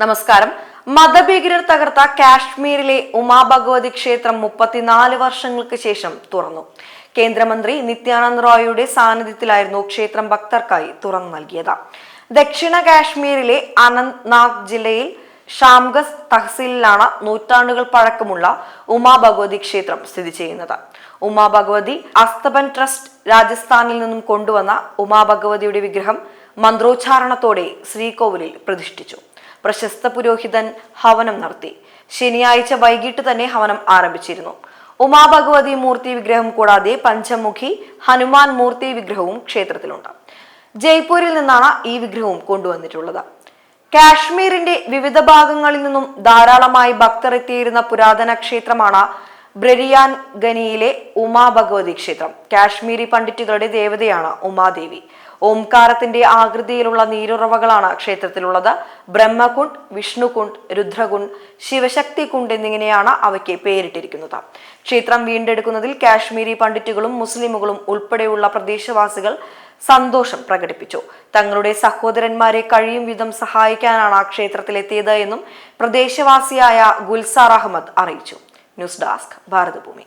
നമസ്കാരം. മതഭീകരർ തകർത്ത കാശ്മീരിലെ ഉമാഭഗവതി ക്ഷേത്രം മുപ്പത്തിനാല് വർഷങ്ങൾക്ക് ശേഷം തുറന്നു. കേന്ദ്രമന്ത്രി നിത്യാനന്ദ് റോയിയുടെ സാന്നിധ്യത്തിലായിരുന്നു ക്ഷേത്രം ഭക്തർക്കായി തുറന്നു നൽകിയത്. ദക്ഷിണ കാശ്മീരിലെ അനന്ത്നാഗ് ജില്ലയിൽ ഷാംഗസ് തഹസീലിലാണ് നൂറ്റാണ്ടുകൾ പഴക്കമുള്ള ഉമാഭഗവതി ക്ഷേത്രം സ്ഥിതി ചെയ്യുന്നത്. ഉമാഭഗവതി അസ്തബൻ ട്രസ്റ്റ് രാജസ്ഥാനിൽ നിന്നും കൊണ്ടുവന്ന ഉമാഭഗവതിയുടെ വിഗ്രഹം മന്ത്രോച്ചാരണത്തോടെ ശ്രീകോവിലിൽ പ്രതിഷ്ഠിച്ചു. പ്രശസ്ത പുരോഹിതൻ ഹവനം നടത്തി. ശനിയാഴ്ച വൈകിട്ട് തന്നെ ഹവനം ആരംഭിച്ചിരുന്നു. ഉമാഭഗവതി മൂർത്തി വിഗ്രഹം കൂടാതെ പഞ്ചമുഖി ഹനുമാൻ മൂർത്തി വിഗ്രഹവും ക്ഷേത്രത്തിലുണ്ട്. ജയ്പൂരിൽ നിന്നാണ് ഈ വിഗ്രഹവും കൊണ്ടുവന്നിട്ടുള്ളത്. കാശ്മീരിന്റെ വിവിധ ഭാഗങ്ങളിൽ നിന്നും ധാരാളമായി ഭക്തർ എത്തിയിരുന്ന പുരാതന ക്ഷേത്രമാണ് ബ്രരിയാൻ ഗനിയിലെ ഉമാഭഗവതി ക്ഷേത്രം. കാശ്മീരി പണ്ഡിറ്റുകളുടെ ദേവതയാണ് ഉമാദേവി. ഓംകാരത്തിന്റെ ആകൃതിയിലുള്ള നീരുറവകളാണ് ക്ഷേത്രത്തിലുള്ളത്. ബ്രഹ്മകുണ്ട് വിഷ്ണുകുണ്ട് രുദ്രകുണ്ട് ശിവശക്തി കുണ്ട് എന്നിങ്ങനെയാണ് അവയ്ക്ക് പേരിട്ടിരിക്കുന്നത്. ക്ഷേത്രം വീണ്ടെടുക്കുന്നതിൽ കാശ്മീരി പണ്ഡിറ്റുകളും മുസ്ലിമുകളും ഉൾപ്പെടെയുള്ള പ്രദേശവാസികൾ സന്തോഷം പ്രകടിപ്പിച്ചു. തങ്ങളുടെ സഹോദരന്മാരെ കഴിയും വിധം സഹായിക്കാനാണ് ക്ഷേത്രത്തിലെത്തിയത് എന്നും പ്രദേശവാസിയായ ഗുൽസാർ അഹമ്മദ് അറിയിച്ചു. News desk Bharathabhoomi.